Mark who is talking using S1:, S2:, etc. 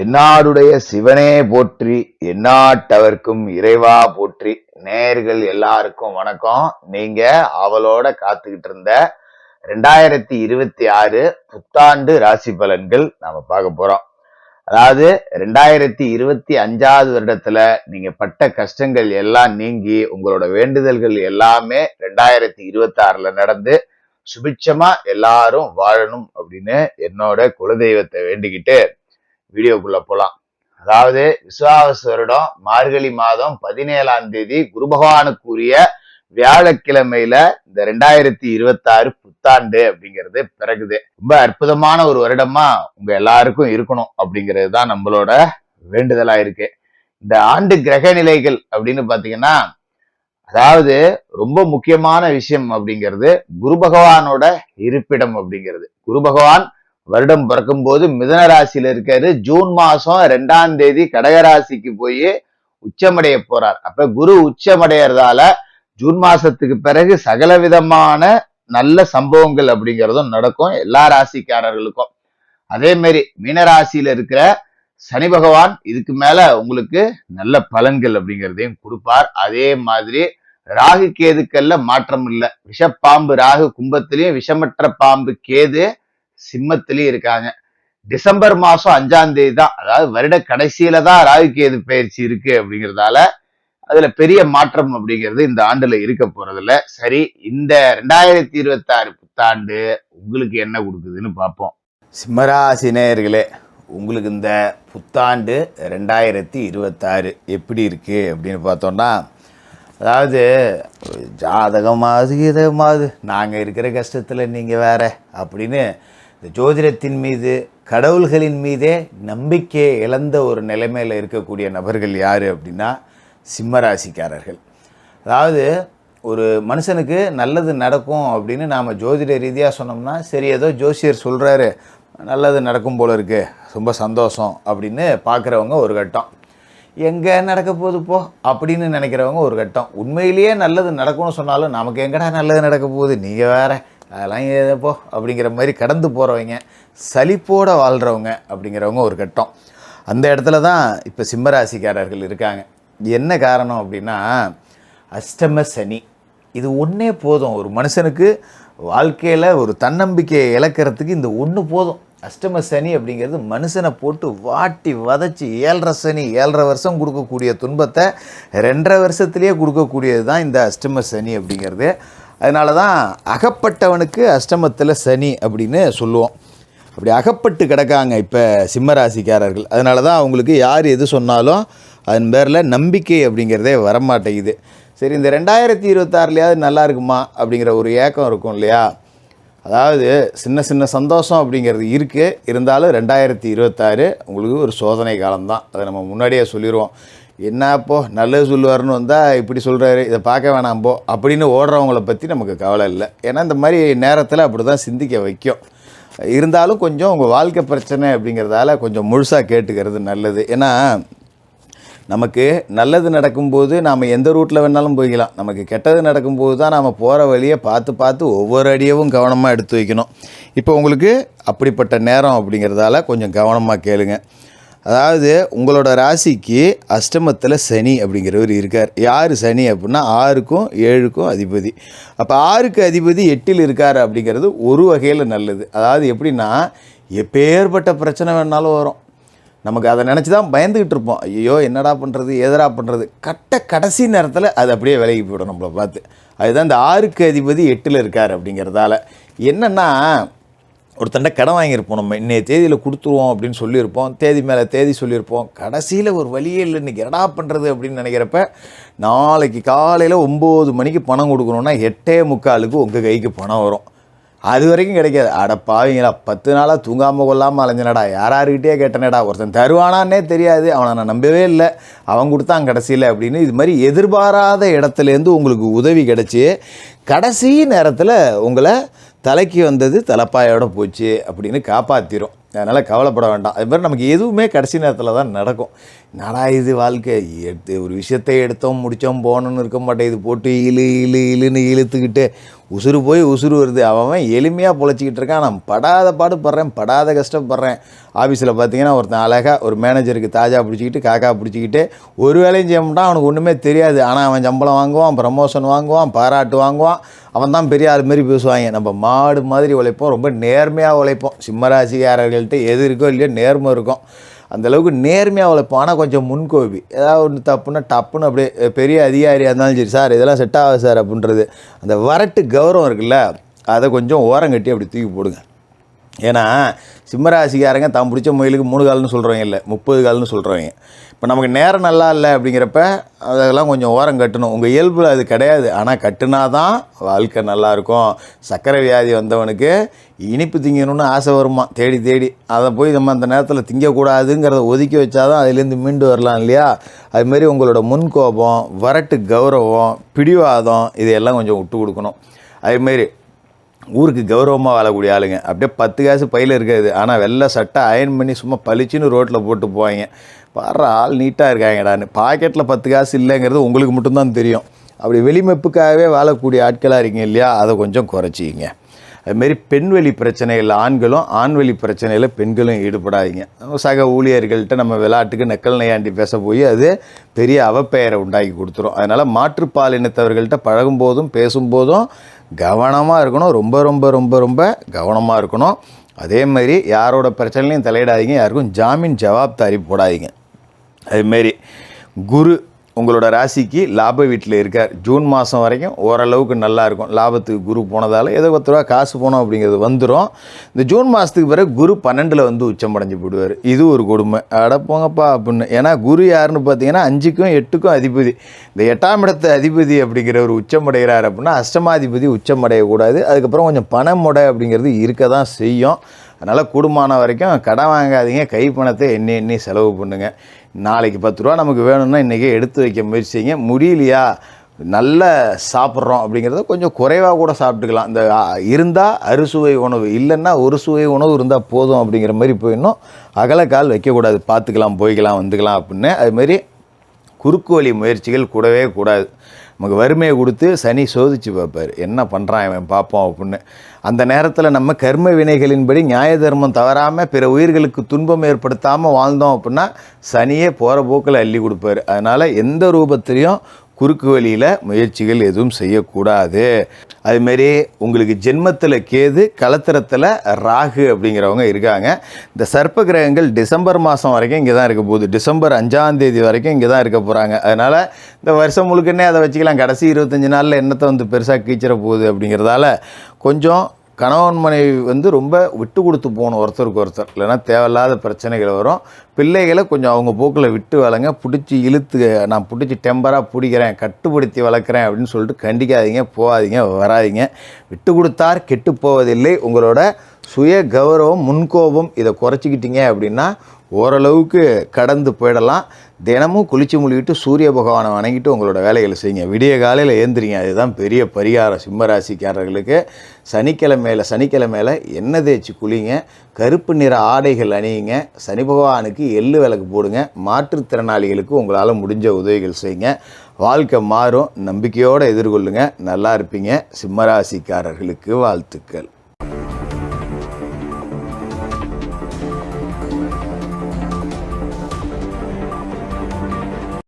S1: தென்னாடுடைய சிவனே போற்றி எந்நாட்டவர்க்கும் இறைவா போற்றி. நேர்கள் எல்லாருக்கும் வணக்கம். நீங்க அவளோட காத்துக்கிட்டு இருந்த ரெண்டாயிரத்தி இருபத்தி ஆறு புத்தாண்டு ராசி பலன்கள் நாம பார்க்க போறோம். அதாவது ரெண்டாயிரத்தி இருபத்தி அஞ்சாவது வருடத்துல நீங்க பட்ட கஷ்டங்கள் எல்லாம் நீங்கி உங்களோட வேண்டுதல்கள் எல்லாமே ரெண்டாயிரத்தி இருபத்தி ஆறுல நடந்து சுபிட்சமா எல்லாரும் வாழணும் அப்படின்னு என்னோட குலதெய்வத்தை வேண்டிக்கிட்டு வீடியோக்குள்ள போலாம். அதாவது விசுவாவச வருடம் மார்கழி மாதம் பதினேழாம் தேதி குரு பகவானுக்குரிய வியாழக்கிழமையில இந்த ரெண்டாயிரத்தி இருபத்தாறு புத்தாண்டு அப்படிங்கிறது பிறகுது. ரொம்ப அற்புதமான ஒரு வருடமா உங்க எல்லாருக்கும் இருக்கணும் அப்படிங்கிறது தான் நம்மளோட வேண்டுதலா இருக்கு இந்த ஆண்டு கிரக நிலைகள் அப்படின்னு பாத்தீங்கன்னா அதாவது ரொம்ப முக்கியமான விஷயம் அப்படிங்கிறது குரு பகவானோட இருப்பிடம் அப்படிங்கிறது. குரு பகவான் வருடம் பிறக்கும் போது மிதன ராசியில இருக்காரு. ஜூன் மாசம் ரெண்டாம் தேதி கடகராசிக்கு போய் உச்சமடைய போறார். அப்ப குரு உச்சமடையறதால ஜூன் மாசத்துக்கு பிறகு சகல விதமான நல்ல சம்பவங்கள் அப்படிங்கிறதும் நடக்கும். எல்லா ராசிக்காரர்களுக்கும். அதே மாதிரி மீனராசியில இருக்கிற சனி பகவான் இதுக்கு மேல உங்களுக்கு நல்ல பலன்கள் அப்படிங்கிறதையும் கொடுப்பார். அதே மாதிரி ராகு கேதுக்கள்ல மாற்றம் இல்லை. விஷப்பாம்பு ராகு கும்பத்திலையும் விஷமற்ற பாம்பு கேது சிம்மத்திலயும் இருக்காங்க. டிசம்பர் மாசம் அஞ்சாம் தேதி தான். அதாவது வருட கடைசியில தான் ராகுகேது பயிற்சி இருக்கு அப்படிங்கிறதால அதுல பெரிய மாற்றம் அப்படிங்கிறது இந்த ஆண்டுல இருக்க போறதில்ல. சரி இந்த ரெண்டாயிரத்தி இருபத்தி ஆறு புத்தாண்டு உங்களுக்கு என்ன கொடுக்குதுன்னு பார்ப்போம். சிம்மராசி நேயர்களே உங்களுக்கு இந்த புத்தாண்டு ரெண்டாயிரத்தி இருபத்தாறு எப்படி இருக்கு அப்படின்னு பார்த்தோம்னா அதாவது ஜாதகமாவது இதமாவது நாங்கள் இருக்கிற கஷ்டத்தில் நீங்கள் வேற அப்படின்னு இந்த ஜோதிடத்தின் மீது கடவுள்களின் மீதே நம்பிக்கையை இழந்த ஒரு நிலைமையில் இருக்கக்கூடிய நபர்கள் யார் அப்படின்னா சிம்மராசிக்காரர்கள். அதாவது ஒரு மனுஷனுக்கு நல்லது நடக்கும் அப்படின்னு நாம் ஜோதிட ரீதியாக சொன்னோம்னா சரி ஏதோ ஜோசியர் சொல்கிறாரு நல்லது நடக்கும் போல இருக்கு ரொம்ப சந்தோஷம் அப்படின்னு பார்க்குறவங்க ஒரு கட்டம். எங்கே நடக்க போகுது போ அப்படின்னு நினைக்கிறவங்க ஒரு கட்டம். உண்மையிலேயே நல்லது நடக்கும்னு சொன்னாலும் நமக்கு எங்கடா நல்லது நடக்க போகுது? நீங்கள் வேற அதெல்லாம் ஏதோ அப்படிங்கிற மாதிரி கடந்து போகிறவங்க சலிப்போடு வாழ்கிறவங்க அப்படிங்கிறவங்க ஒரு கட்டம். அந்த இடத்துல தான் இப்போ சிம்மராசிக்காரர்கள் இருக்காங்க. என்ன காரணம் அப்படின்னா அஷ்டம சனி. இது ஒன்றே போதும். ஒரு மனுஷனுக்கு வாழ்க்கையில் ஒரு தன்னம்பிக்கையை இழக்கிறதுக்கு இந்த ஒன்று போதும். அஷ்டம சனி அப்படிங்கிறது மனுஷனை போட்டு வாட்டி வதச்சி ஏழரை சனி ஏழரை வருஷம் கொடுக்கக்கூடிய துன்பத்தை ரெண்டரை வருஷத்துலேயே கொடுக்கக்கூடியது தான் இந்த அஷ்டம சனி அப்படிங்கிறது. அதனால தான் அகப்பட்டவனுக்கு அஷ்டமத்தில் சனி அப்படின்னு சொல்லுவோம். அப்படி அகப்பட்டு கிடக்காங்க இப்போ சிம்மராசிக்காரர்கள். அதனால தான் அவங்களுக்கு யார் எது சொன்னாலும் அதன் பேரில் நம்பிக்கை அப்படிங்கிறதே வரமாட்டேங்குது. சரி இந்த ரெண்டாயிரத்தி இருபத்தாறுலையாவது நல்லா இருக்குமா அப்படிங்கிற ஒரு ஏக்கம் இருக்கும் இல்லையா? அதாவது சின்ன சின்ன சந்தோஷம் அப்படிங்கிறது இருக்குது இருந்தாலும் ரெண்டாயிரத்தி இருபத்தாறு உங்களுக்கு ஒரு சோதனை காலம்தான். அதை நம்ம முன்னாடியே சொல்லிடுவோம் என்னப்போ நல்லது சொல்லுவார்னு வந்தால் இப்படி சொல்கிறாரு இதை பார்க்க வேணாம் போ அப்படின்னு ஓடுறவங்கள பற்றி நமக்கு கவலை இல்லை. ஏன்னா இந்த மாதிரி நேரத்தில் அப்படி தான் சிந்திக்க வைக்கும். இருந்தாலும் கொஞ்சம் உங்கள் வாழ்க்கை பிரச்சனை அப்படிங்கிறதால கொஞ்சம் முழுசாக கேட்டுக்கிறது நல்லது. ஏன்னா நமக்கு நல்லது நடக்கும்போது நாம் எந்த ரூட்டில் வேணாலும் போய்க்கலாம். நமக்கு கெட்டது நடக்கும்போது தான் நாம் போகிற வழியை பார்த்து பார்த்து ஒவ்வொரு அடியவும் கவனமாக எடுத்து வைக்கணும். இப்போ உங்களுக்கு அப்படிப்பட்ட நேரம் அப்படிங்கிறதால கொஞ்சம் கவனமாக கேளுங்கள் அதாவது உங்களோட ராசிக்கு அஷ்டமத்தில் சனி அப்படிங்கிறவர் இருக்கார். யார் சனி அப்படின்னா ஆறுக்கும் ஏழுக்கும் அதிபதி. அப்போ ஆறுக்கு அதிபதி எட்டில் இருக்கார் அப்படிங்கிறது ஒரு வகையில் நல்லது. அதாவது எப்படின்னா எப்பேற்பட்ட பிரச்சனை வேணாலும் வரும். நமக்கு அதை நினச்சி தான் பயந்துக்கிட்டு இருப்போம். ஐயோ என்னடா பண்ணுறது எதடா பண்ணுறது கட்ட கடைசி நேரத்தில் அது அப்படியே விலகி போயிடும் நம்மளை பார்த்து. அதுதான் இந்த ஆறுக்கு அதிபதி எட்டில் இருக்கார் அப்படிங்கிறதால. என்னென்னா ஒருத்தண்ட கடன் வாங்கியிருப்போம் நம்ம. இன்றைய தேதியில் கொடுத்துருவோம் அப்படின்னு சொல்லியிருப்போம். தேதி மேலே தேதி சொல்லியிருப்போம். கடைசியில் ஒரு வழியே இல்லை. இன்றைக்கி எடா பண்ணுறது அப்படின்னு நினைக்கிறப்ப நாளைக்கு காலையில் ஒம்பது மணிக்கு பணம் கொடுக்கணுன்னா எட்டே முக்காலுக்கு உங்கள் கைக்கு பணம் வரும். அது வரைக்கும் கிடைக்காது. அட பாவீங்களா பத்து நாளாக தூங்காமல் கொள்ளாமல் அலைஞ்சனடா. யாராருக்கிட்டே கேட்டனடா. ஒருத்தன் தருவானான்னே தெரியாது. அவனை நான் நம்பவே இல்லை. அவன் கொடுத்தான் கடைசியில் அப்படின்னு. இது மாதிரி எதிர்பாராத இடத்துலேருந்து உங்களுக்கு உதவி கிடச்சி கடைசி நேரத்தில் உங்களை தலைக்கு வந்தது தலைப்பாயோட போச்சு அப்படின்னு காப்பாற்றிரும்
S2: அதனால் கவலைப்பட வேண்டாம். அது மாதிரி நமக்கு எதுவுமே கடைசி நேரத்தில் தான் நடக்கும். நடா இது வாழ்க்கை? எடுத்து ஒரு விஷயத்தை எடுத்தோம் முடித்தோம் போகணுன்னு இருக்க மாட்டேன். இது போட்டு இழு இழு இழுன்னு இழுத்துக்கிட்டு உசுறு போய் உசுறு வருது. அவன் எளிமையாக பொழைச்சிக்கிட்டு இருக்கான். நான் படாத பாடு படுறேன் படாத கஷ்டப்படுறேன். ஆஃபீஸில் பார்த்தீங்கன்னா ஒருத்தன் அழகாக ஒரு மேனேஜருக்கு தாஜா பிடிச்சிக்கிட்டு காக்கா பிடிச்சிக்கிட்டு ஒரு வேலையும் செய்ய மாட்டான். அவனுக்கு ஒன்றுமே தெரியாது. ஆனால் அவன் சம்பளம் வாங்குவான் ப்ரமோஷன் வாங்குவான் பாராட்டு வாங்குவான். அவன் தான் பெரிய ஆள் மாதிரி பேசுவாங்க. நம்ம மாடு மாதிரி உழைப்போம் ரொம்ப நேர்மையாக உழைப்போம். சிம்மராசிக்காரர்கள்ட்ட எது இருக்கோ இல்லையோ நேர்மை இருக்கும். அந்த அளவுக்கு நேர்மையாக அவளை ஆனால் கொஞ்சம் முன்கோபி. ஏதாவது ஒன்று தப்புன்னா டப்புன்னு அப்படியே பெரிய அதிகாரியாக இருந்தாலும் சரி சார் இதெல்லாம் செட் ஆகாது சார் அப்படின்றது. அந்த வரட்டு கௌரவம் இருக்குல்ல அதை கொஞ்சம் ஓரம் கட்டி அப்படி தூக்கி போடுங்க. ஏன்னா சிம்மராசிக்காரங்க தான் பிடிச்ச முயலுக்கு மூணு கால்னு சொல்கிறவங்க இல்லை முப்பது கால்னு சொல்கிறவங்க இப்போ நமக்கு நேரம் நல்லா இல்லை அப்படிங்கிறப்ப அதெல்லாம் கொஞ்சம் ஓரம் கட்டணும். உங்கள் இயல்பில் அது கிடையாது. ஆனால் கட்டுனா தான் வாழ்க்கை நல்லாயிருக்கும் சர்க்கரை வியாதி வந்தவனுக்கு இனிப்பு திங்கணும்னு ஆசை வருமா? தேடி தேடி. அதை போய் நம்ம அந்த நேரத்தில் திங்கக்கூடாதுங்கிறத ஒதுக்கி வச்சாதான் அதுலேருந்து மீண்டு வரலாம் இல்லையா? அதுமாரி உங்களோட முன்கோபம் வரட்டு கௌரவம் பிடிவாதம் இதையெல்லாம் கொஞ்சம் விட்டு கொடுக்கணும். அதுமாரி ஊருக்கு கௌரவமாக வாழக்கூடிய ஆளுங்க. அப்படியே பத்து காசு பையில் இருக்காது. ஆனால் வெள்ளை சட்டை அயன் பண்ணி சும்மா பளிச்சுன்னு ரோட்டில் போட்டு போவாங்க. பாடுற ஆள் நீட்டாக இருக்காங்கடான்னு. பாக்கெட்டில் பத்து காசு இல்லைங்கிறது உங்களுக்கு மட்டும்தான் தெரியும். அப்படி வெளிமெப்புக்காகவே வாழக்கூடிய ஆட்களாக இருக்கீங்க இல்லையா? அதை கொஞ்சம் குறைச்சிங்க அதுமாரி பெண்வெளி பிரச்சனையில் ஆண்களும் ஆண்வெளி பிரச்சனையில் பெண்களும் ஈடுபடாதீங்க. சக ஊழியர்கள்ட்ட நம்ம விளையாட்டுக்கு நக்கல் நையாண்டி பேச போய் அது பெரிய அவப்பெயரை உண்டாக்கி கொடுத்துரும். அதனால் மாற்றுப்பால் இனத்தவர்கள்ட்ட பழகும்போதும் பேசும்போதும் கவனமாக இருக்கணும். ரொம்ப ரொம்ப ரொம்ப ரொம்ப கவனமாக இருக்கணும். அதே மாதிரி யாரோட பிரச்சனைலையும் தலையிடாதீங்க. யாருக்கும் ஜாமீன் ஜவாப்தாரி போடாதீங்க. அதுமாரி குரு உங்களோட ராசிக்கு லாப வீட்டில் இருக்கார். ஜூன் மாதம் வரைக்கும் ஓரளவுக்கு நல்லாயிருக்கும் லாபத்துக்கு குரு போனதால் ஏதோ பத்து ரூபா காசு போனோம் அப்படிங்கிறது வந்துடும் இந்த ஜூன் மாதத்துக்கு பிறகு குரு பன்னெண்டில் வந்து உச்சம் அடைஞ்சு போடுவார் இது ஒரு கொடுமை. அடப்போங்கப்பா அப்படின்னு. ஏன்னா குரு யாருன்னு பார்த்தீங்கன்னா அஞ்சுக்கும் எட்டுக்கும் அதிபதி. இந்த எட்டாம் இடத்து அதிபதி அப்படிங்கிற ஒரு உச்சம் அடைகிறார் அப்படின்னா அஷ்டமாதிபதி உச்சம் அடையக்கூடாது. அதுக்கப்புறம் கொஞ்சம் பணம் முடை அப்படிங்கிறது இருக்க தான் செய்யும். அதனால் கூடுமான வரைக்கும் கடன் வாங்காதீங்க. கை பணத்தை எண்ணி எண்ணி செலவு பண்ணுங்கள் நாளைக்கு பத்து ரூபா நமக்கு வேணும்னா இன்றைக்கே எடுத்து வைக்க முயற்சிங்க. முடியலையா? நல்ல சாப்பிட்றோம் அப்படிங்கிறத கொஞ்சம் குறைவாக கூட சாப்பிட்டுக்கலாம். இந்த இருந்தால் அறுசுவை உணவு இல்லைன்னா ஒரு சுவை உணவு இருந்தால் போதும் அப்படிங்கிற மாதிரி போயிடணும். அகலக்கால் வைக்கக்கூடாது. பார்த்துக்கலாம் போய்க்கலாம் வந்துக்கலாம் அப்படின்னு. அதுமாரி குறுக்கு வழி முயற்சிகள் கூடவே கூடாது. நமக்கு வறுமையை கொடுத்து சனி சோதிச்சு பார்ப்பார். என்ன பண்ணுறான் இவன்? பார்ப்போம் அப்படின்னு. அந்த நேரத்தில் நம்ம கர்ம வினைகளின்படி நியாய தர்மம் தவறாமல் பிற உயிர்களுக்கு துன்பம் ஏற்படுத்தாமல் வாழ்ந்தோம் அப்படின்னா சனியே போகிற போக்கில் அள்ளி கொடுப்பாரு. அதனால் எந்த ரூபத்திலையும் குறுக்கு வழியில் முயற்சிகள் எதுவும் செய்யக்கூடாது. அதுமாரி உங்களுக்கு ஜென்மத்தில் கேது கலத்திரத்தில் ராகு அப்படிங்கிறவங்க இருக்காங்க. இந்த சர்ப்ப கிரகங்கள் டிசம்பர் மாதம் வரைக்கும் இங்கே தான் இருக்க போகுது. டிசம்பர் அஞ்சாம் தேதி வரைக்கும் இங்கே தான் இருக்க போகிறாங்க அதனால் இந்த வருஷம் முழுக்கன்னே அதை வச்சுக்கலாம். கடைசி இருபத்தஞ்சி நாளில் என்னத்தை வந்து பெருசாக கீச்சிட போகுது அப்படிங்கிறதால கொஞ்சம் கணவன் மனைவி வந்து ரொம்ப விட்டு கொடுத்து போகணும் ஒருத்தருக்கு ஒருத்தர். இல்லைன்னா தேவையில்லாத பிரச்சனைகள் வரும். பிள்ளைகளை கொஞ்சம் அவங்க போக்கில் விட்டு வளங்க பிடிச்சி இழுத்து நான் பிடிச்சி டெம்பராக பிடிக்கிறேன் கட்டுப்படுத்தி வளர்க்குறேன் அப்படின்னு சொல்லிட்டு கண்டிக்காதீங்க போகாதீங்க வராதீங்க. விட்டு கொடுத்தார் கெட்டு போவதில்லை. உங்களோட சுய கௌரவம் முன்கோபம் இதை குறைச்சிக்கிட்டீங்க அப்படின்னா ஓரளவுக்கு கடந்து போயிடலாம். தினமும் குளிச்சு முழுகிட்டு சூரிய பகவானை வணங்கிட்டு உங்களோட வேலைகளை செய்யுங்க. விடிய காலையில் ஏந்திரிங்க. அதுதான் பெரிய பரிகாரம். சிம்மராசிக்காரர்களுக்கு சனிக்கிழமையில் சனிக்கிழமையில் எண்ணெய் தேய்ச்சி குளிங்க. கருப்பு நிற ஆடைகள் அணியுங்க. சனி பகவானுக்கு எள்ளு விளக்கு போடுங்க. மாற்றுத்திறனாளிகளுக்கு உங்களால் முடிஞ்ச உதவிகள் செய்யுங்க. வாழ்க்கை மாறும். நம்பிக்கையோடு எதிர்கொள்ளுங்க. நல்லா இருப்பீங்க. சிம்மராசிக்காரர்களுக்கு வாழ்த்துக்கள்.